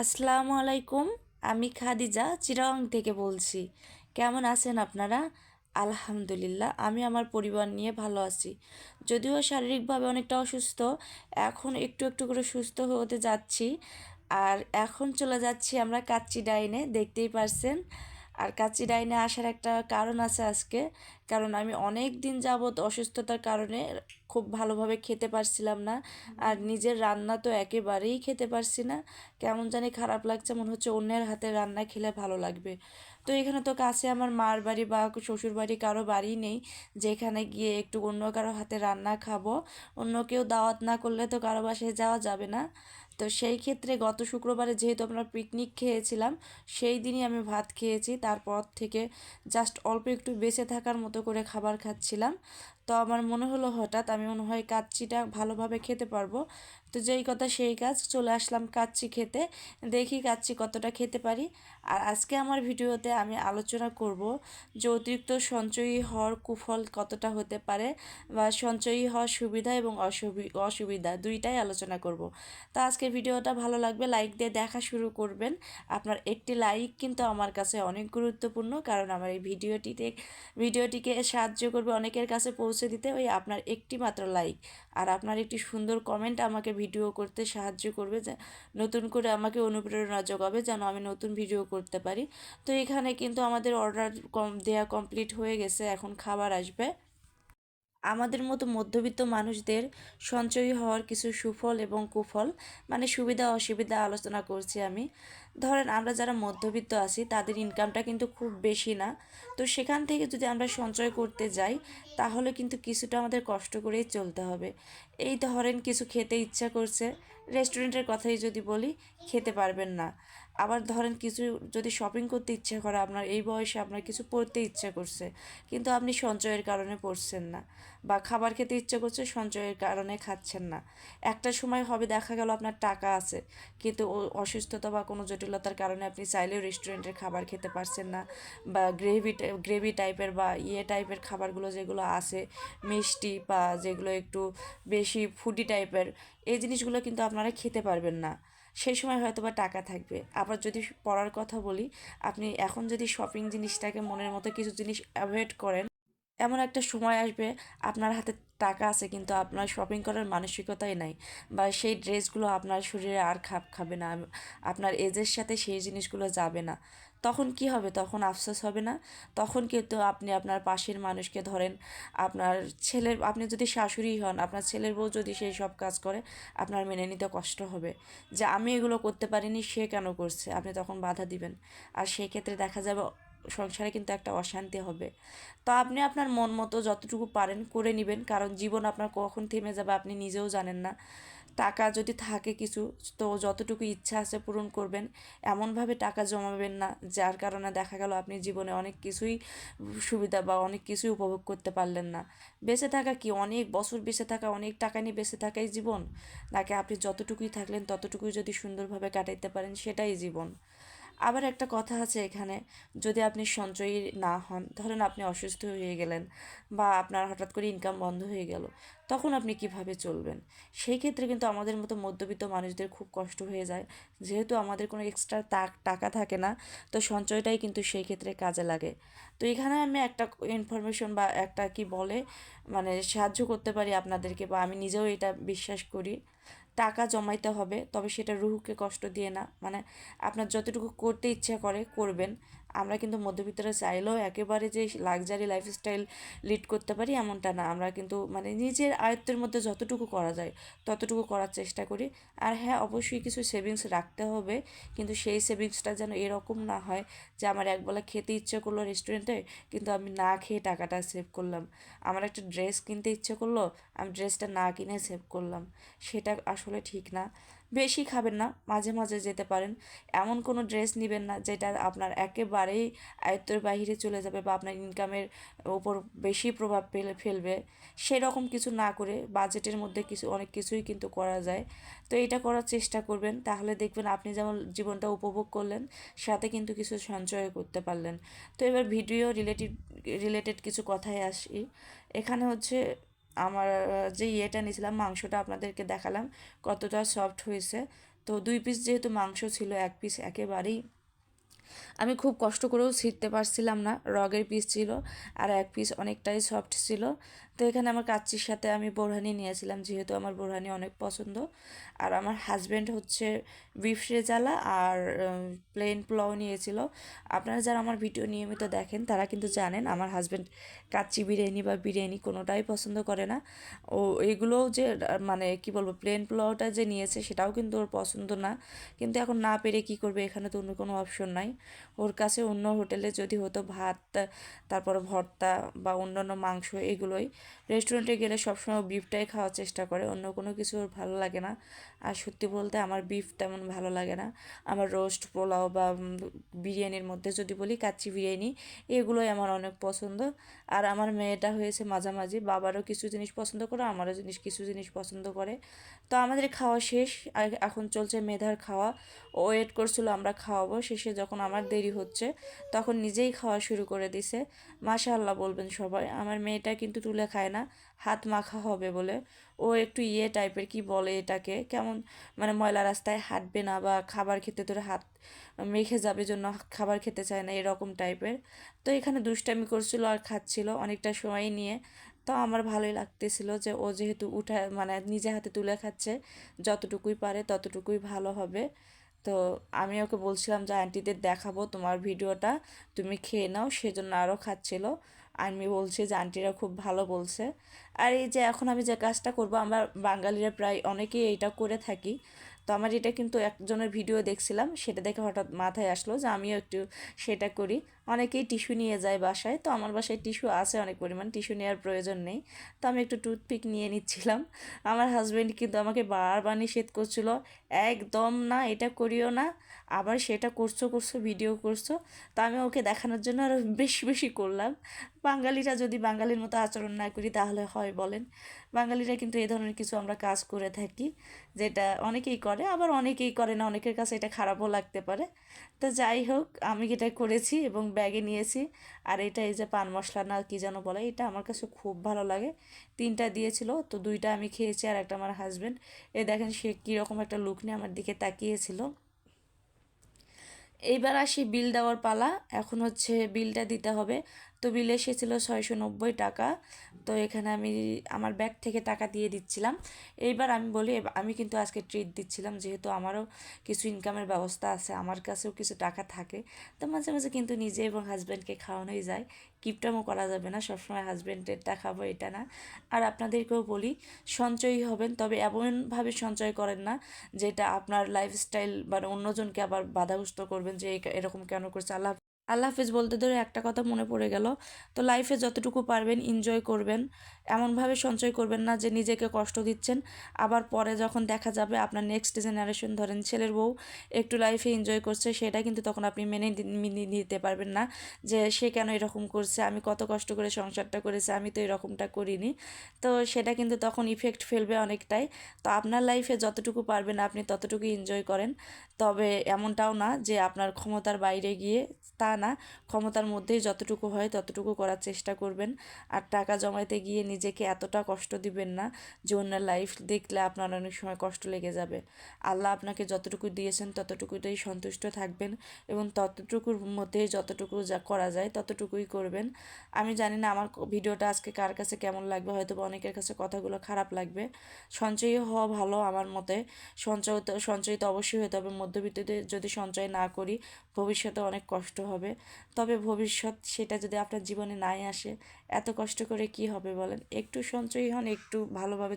আসসালামু আলাইকুম, আমি খাদিজা চিরং থেকে বলছি। কেমন আছেন আপনারা? আলহামদুলিল্লাহ, আমি আমার পরিবার নিয়ে ভালো আছি। যদিও শারীরিকভাবে অনেকটা অসুস্থ, এখন একটু একটু করে সুস্থ হতে যাচ্ছি। আর এখন চলে যাচ্ছি আমরা কাচ্চি ডাইনে, দেখতেই পারছেন। আর কাচ্চি ডাইনে আসার একটা কারণ আছে আজকে। কারণ আমি অনেক দিন যাবৎ অসুস্থতার কারণে খুব ভালোভাবে খেতে পারছিলাম না। আর নিজের রান্না তো একেবারেই খেতে পারছি না। কেমন জানি খারাপ লাগছে, মনে হচ্ছে অন্যের হাতে রান্না খেলে ভালো লাগবে। তো এখানে তো কাছে আমার মার বাড়ি বা শ্বশুর বাড়ি কারও বাড়ি নেই। যেখানে গিয়ে একটু অন্য কারও হাতে রান্না খাব। অন্য কেউ দাওয়াত না করলে তো কারও বাসায় যাওয়া যাবে না। তো সেই ক্ষেত্রে গত শুক্রবারে যেহেতু আমরা পিকনিক খেয়েছিলাম, সেই দিনই আমি ভাত খেয়েছি। তারপর থেকে জাস্ট অল্প একটু বেঁচে থাকার মতো করে খাবার খাচ্ছিলাম। তো আমার মনে হলো হঠাৎ আমি মনে হয় কাচ্চিটা ভালোভাবে খেতে পারব। তো যেই কথা সেই কাজ, চলে আসলাম কাচ্চি খেতে। দেখি কাচ্চি কতটা খেতে পারি। আর আজকে আমার ভিডিওতে আমি আলোচনা করব যে অতিরিক্ত সঞ্চয়ী হওয়ার কুফল কতটা হতে পারে বা সঞ্চয়ী হওয়ার সুবিধা এবং অসুবিধা দুইটাই আলোচনা করব। তো আজকে ভিডিওটা ভালো লাগবে, লাইক দিয়ে দেখা শুরু করবেন। আপনার একটি লাইক কিন্তু আমার কাছে অনেক গুরুত্বপূর্ণ, কারণ আমার এই ভিডিওটিতে, ভিডিওটিকে সাহায্য করবে অনেকের কাছে পৌঁছে দিতে ওই আপনার একটি মাত্র লাইক। আর আপনার একটি সুন্দর কমেন্ট আমাকে ভিডিও করতে সাহায্য করবে যে নতুন করে আমাকে অনুপ্রেরণা যোগাবে যেন আমি নতুন ভিডিও করতে পারি। তো এখানে কিন্তু আমাদের অর্ডার কম দেয়া কমপ্লিট হয়ে গেছে, এখন খাবার আসবে। আমাদের মতো মধ্যবিত্ত মানুষদের সঞ্চয়ী হওয়ার কিছু সুফল এবং কুফল মানে সুবিধা অসুবিধা আলোচনা করছি আমি। ধরেন আমরা যারা মধ্যবিত্ত আছি, তাদের ইনকামটা কিন্তু খুব বেশি না। তো সেখান থেকে যদি আমরা সঞ্চয় করতে যাই, তাহলে কিন্তু কিছুটা আমাদের কষ্ট করেই চলতে হবে। এই ধরেন কিছু খেতে ইচ্ছা করছে রেস্টুরেন্টের কথাই যদি বলি, খেতে পারবেন না। আবার ধরেন কিছু যদি শপিং করতে ইচ্ছা করে, আপনার এই বয়সে আপনার কিছু পড়তে ইচ্ছা করছে, কিন্তু আপনি সঞ্চয়ের কারণে পড়ছেন না বা খাবার খেতে ইচ্ছে করছে, সঞ্চয়ের কারণে খাচ্ছেন না। একটা সময় হবে দেখা গেল আপনার টাকা আছে, কিন্তু অসুস্থতা বা কোনো জটিলতার কারণে আপনি চাইলেও রেস্টুরেন্টের খাবার খেতে পারছেন না বা গ্রেভি গ্রেভি টাইপের বা ইয়ে টাইপের খাবারগুলো যেগুলো আছে, মিষ্টি বা যেগুলো একটু বেশি ফুডি টাইপের এই জিনিসগুলো কিন্তু আপনারা খেতে পারবেন না। সেই সময় হয়তো বা টাকা থাকবে। আবার যদি পড়ার কথা বলি, আপনি এখন যদি শপিং জিনিসটাকে মনের মতো কিছু জিনিস অ্যাভয়েড করেন, এমন একটা সময় আসবে, আপনার হাতে টাকা আছে কিন্তু আপনার শপিং করার মানসিকতাই নাই বা সেই ড্রেসগুলো আপনার শরীরে আর খাপ খাবে না, আপনার এজের সাথে সেই জিনিসগুলো যাবে না। তখন কি হবে? তখন আফসোস হবে না। তখন কিন্তু আপনি আপনার পাশের মানুষকে ধরেন, আপনার ছেলের, আপনি যদি শাশুড়ি হন, আপনার ছেলের বউ যদি সেই সব কাজ করে, আপনার মেনে নিতে কষ্ট হবে। যে আমি এগুলো করতে পারিনি, সে কেন করছে? আপনি তখন বাধা দিবেন। আর সেই ক্ষেত্রে দেখা যাবে সংসারে কিন্তু একটা অশান্তি হবে। তো আপনি আপনার মন মতো যতটুকু পারেন করে নেবেন, কারণ জীবন আপনার কখন থেমে যাবে আপনি নিজেও জানেন না। টাকা যদি থাকে কিছু, তো যতটুকু ইচ্ছা আছে পূরণ করবেন। এমনভাবে টাকা জমাবেন না, যার কারণে দেখা গেল আপনি জীবনে অনেক কিছুই সুবিধা বা অনেক কিছুই উপভোগ করতে পারলেন না। বেঁচে থাকা কি অনেক বছর বেঁচে থাকা, অনেক টাকা নিয়ে বেঁচে থাকাই জীবন? নাকি আপনি যতটুকুই থাকলেন ততটুকুই যদি সুন্দরভাবে কাটাইতে পারেন সেটাই জীবন? আবার একটা কথা আছে এখানে। যদি আপনি সঞ্চয়ী না হন, ধরেন আপনি অসুস্থ হয়ে গেলেন বা আপনার হঠাৎ করে ইনকাম বন্ধ হয়ে গেল, তখন আপনি কীভাবে চলবেন? সেই ক্ষেত্রে কিন্তু আমাদের মতো মধ্যবিত্ত মানুষদের খুব কষ্ট হয়ে যায়। যেহেতু আমাদের কোনো এক্সট্রা তাক টাকা থাকে না, তো সঞ্চয়টাই কিন্তু সেই ক্ষেত্রে কাজে লাগে। তো এখানে আমি একটা ইনফরমেশন বা একটা কি বলে মানে সাহায্য করতে পারি আপনাদেরকে বা আমি নিজেও এটা বিশ্বাস করি। টাকা জমাইতে হবে, তবে সেটা রুহুকে কষ্ট দিয়ে না। মানে আপনার যতটুকু করতে ইচ্ছা করে, করবেন। আমরা কিন্তু মধ্যবিত্তরা চাইলেও একেবারে যে লাক্সারি লাইফস্টাইল লিড করতে পারি এমনটা না। আমরা কিন্তু মানে নিজের আয়ত্তের মধ্যে যতটুকু করা যায়, ততটুকু করার চেষ্টা করি। আর হ্যাঁ অবশ্যই কিছু সেভিংস রাখতে হবে, কিন্তু সেই সেভিংসটা যেন এরকম না হয় যে আমার একবেলা খেতে ইচ্ছে করল রেস্টুরেন্টে কিন্তু আমি না খেয়ে টাকাটা সেভ করলাম। আমার একটা ড্রেস কিনতে ইচ্ছে করল, আমি ড্রেসটা না কিনে সেভ করলাম। সেটা আসলে ঠিক না। বেশি খাবেন না, মাঝে মাঝে যেতে পারেন। এমন কোনো ড্রেস নেবেন না, যেটা আপনার একেবারেই আয়ত্তের বাহিরে চলে যাবে বা আপনার ইনকামের ওপর বেশি প্রভাব ফেলে, ফেলবে। সেরকম কিছু না করে বাজেটের মধ্যে কিছু, অনেক কিছুই কিন্তু করা যায়। তো এটা করার চেষ্টা করবেন। তাহলে দেখবেন আপনি যেমন জীবনটা উপভোগ করলেন, সাথে কিন্তু কিছু সঞ্চয় করতে পারলেন। তো এবার ভিডিও রিলেটেড রিলেটেড কিছু কথায় আসি। এখানে হচ্ছে আমার যে ইয়েটা নিয়েছিলাম, মাংসটা আপনাদেরকে দেখালাম, কতটা সফট হয়েছে। তো দুই পিস যেহেতু মাংস ছিল, এক পিস একেবারেই। আমি খুব কষ্ট করেও ছিঁড়তে পারছিলাম না, রগের পিস ছিল আর এক পিস অনেকটাই সফট ছিল। তো এখানে আমার কাচ্চির সাথে আমি বোরহানি নিয়েছিলাম, যেহেতু আমার বোরহানি অনেক পছন্দ। আর আমার হাজব্যান্ড হচ্ছে বিফ রেজালা আর প্লেন পোলাও নিয়েছিল। আপনারা যারা আমার ভিডিও নিয়মিত দেখেন, তারা কিন্তু জানেন আমার হাজব্যান্ড কাচ্চি বিরিয়ানি বা বিরিয়ানি কোনোটাই পছন্দ করে না। ও এগুলোও যে মানে কি বলব প্লেন পোলাওটা যে নিয়েছে, সেটাও কিন্তু ওর পছন্দ না। কিন্তু এখন না পেরে কি করবে, এখানে তো অন্য কোনো অপশন নাই। ওর কাছে অন্য হোটেলে যদি হতো ভাত, তারপর ভর্তা বা অন্যান্য মাংস, এগুলোই। রেস্টুরেন্টে গেলে সবসময় বিফটাই খাওয়ার চেষ্টা করে অন্য কোনো কিছু ওর ভালো লাগে না। আর সত্যি বলতে আমার বিফ তেমন ভালো লাগে না। আমার রোস্ট পোলাও বা বিরিয়ানির মধ্যে যদি বলি কাচ্চি বিরিয়ানি, এগুলোই আমার অনেক পছন্দ। আর আমার মেয়েটা হয়েছে মাঝামাঝি, বাবারও কিছু জিনিস পছন্দ করে, আমারও জিনিস, কিছু জিনিস পছন্দ করে। তো আমাদের খাওয়া শেষ এখন চলছে মেধার খাওয়া। ও ওয়েট করছিল আমরা খাওয়াবো, শেষে যখন আমার দেরি হচ্ছে, তখন নিজেই খাওয়া শুরু করে দিছে। মাশা আল্লাহ বলবেন সবাই, আমার মেয়েটা কিন্তু তুলে খায় না, হাত মাখা হবে বলে। ও একটু ইয়ে টাইপের কি বলে এটাকে? কেমন মানে ময়লা রাস্তায় হাঁটবে না বা খাবার খেতে ধরে হাত মেখে যাবে জন্য খাবার খেতে চায় না, এরকম টাইপের। তো এখানে দুষ্টামি করছিল আর খাচ্ছিল অনেকটা সময় নিয়ে। তো আমার ভালোই লাগতেছিল যে ও যেহেতু উঠা মানে নিজে হাতে তুলে খাচ্ছে, যতটুকুই পারে ততটুকুই ভালো হবে। তো আমি ওকে বলছিলাম যে, আন্টিদের দেখাবো তোমার ভিডিওটা, তুমি খেয়ে নাও। সেজন্য আরও খাচ্ছিল। আমি বলছি যে আন্টিরা খুব ভালো বলছে। আর এই যে এখন আমি যে কাজটা করব, আমরা বাঙালিরা প্রায় অনেকেই এটা করে থাকি। তো আমার এটা কিন্তু একজনের ভিডিও দেখছিলাম, সেটা দেখে হঠাৎ মাথায় আসলো যে আমিও একটু সেটা করি। অনেকেই টিস্যু নিয়ে যায় বাসায়। তো আমার বাসায় টিস্যু আছে অনেক পরিমাণ, টিস্যু নেওয়ার প্রয়োজন নেই। তো আমি একটু টুথপিক নিয়ে নিচ্ছিলাম। আমার হাজব্যান্ড কিন্তু আমাকে বারবার নিষেধ করছিল, একদম না, এটা করিও না, আবার সেটা করছ করছ ভিডিও করছ। তো আমি ওকে দেখানোর জন্য আরও বেশি বেশি করলাম। বাঙালিরা যদি বাঙালির মতো আচরণ না করি, তাহলে হয় বলেন। বাঙালিরা কিন্তু এই ধরনের কিছু আমরা কাজ করে থাকি, যেটা অনেকেই করে, আবার অনেকেই করে না, অনেকের কাছে এটা খারাপও লাগতে পারে। তো যাই হোক, আমি এটা করেছি এবং ব্যাগে নিয়েছি। আর এটা এই যে পান মশলা না কী যেন বলে, এটা আমার কাছে খুব ভালো লাগে। তিনটা দিয়েছিল, তো দুইটা আমি খেয়েছি আর একটা আমার হাজব্যান্ড এ দেখেন সে কীরকম একটা লুক নিয়ে আমার দিকে তাকিয়েছিল। এইবার আসি বিল দেওয়ার পালা। এখন হচ্ছে বিলটা দিতে হবে। তো বিল এসেছিল ছয়শো নব্বই টাকা। তো এখানে আমি আমার ব্যাগ থেকে টাকা দিয়ে দিচ্ছিলাম। এইবার আমি বলি আমি কিন্তু আজকে ট্রিট দিচ্ছিলাম, যেহেতু আমারও কিছু ইনকামের ব্যবস্থা আছে, আমার কাছেও কিছু টাকা থাকে। তো মাঝে মাঝে কিন্তু নিজে এবং হাজব্যান্ডকে খাওয়ানোই যায়। কিপটামও করা যাবে না, সবসময় হাজব্যান্ডেরটা খাব, এটা না। আর আপনাদেরকেও বলি সঞ্চয়ী হবেন, তবে এমনভাবে সঞ্চয় করেন না, যেটা আপনার লাইফস্টাইল বা অন্যজনকে আবার বাধাগ্রস্ত করবেন যে এরকম কেন করছে, আল্লাহ আল্লাহ হাফিজ বলতে ধরে একটা কথা মনে পড়ে গেল। তো লাইফে যতটুকু পারবেন এনজয় করবেন। এমনভাবে সঞ্চয় করবেন না যে নিজেকে কষ্ট দিচ্ছেন। আবার পরে যখন দেখা যাবে আপনার নেক্সট জেনারেশন ধরেন ছেলের বউ একটু লাইফে এনজয় করছে, সেটা কিন্তু তখন আপনি মেনে নিতে পারবেন না যে সে কেন এরকম করছে, আমি কত কষ্ট করে সংসারটা করেছি, আমি তো এরকমটা করিনি। তো সেটা কিন্তু তখন ইফেক্ট ফেলবে অনেকটাই। তো আপনার লাইফে যতটুকু পারবেন আপনি ততটুকু এনজয় করেন। তবে এমনটাও না যে আপনার ক্ষমতার বাইরে গিয়ে তা না, ক্ষমতার মধ্যেই যতটুকু হয় ততটুকু করার চেষ্টা করবেন। আর টাকা জমাইতে গিয়ে নিজেকে এতটা কষ্ট দিবেন না যে অন্যের লাইফ দেখলে আপনার অনেক সময় কষ্ট লেগে যাবে। আল্লাহ আপনাকে যতটুকু দিয়েছেন ততটুকুতেই সন্তুষ্ট থাকবেন এবং ততটুকুর মধ্যেই যতটুকু যা করা যায় ততটুকুই করবেন। আমি জানি না আমার ভিডিওটা আজকে কার কাছে কেমন লাগবে, হয়তো অনেকের কাছে কথাগুলো খারাপ লাগবে। সঞ্চয়ী হওয়া ভালো আমার মতে। সঞ্চয় তো সঞ্চয়ী তো অবশ্যই হতে হবে। মধ্যবিত্তদের যদি সঞ্চয় না করি ভবিষ্যতে অনেক কষ্ট হবে। তবে ভবিষ্যৎ সেটা যদি আপনার জীবনে নাই আসে, এত কষ্ট করে কি হবে বলেন? একটু সঞ্চয়ী হন, একটু ভালোভাবে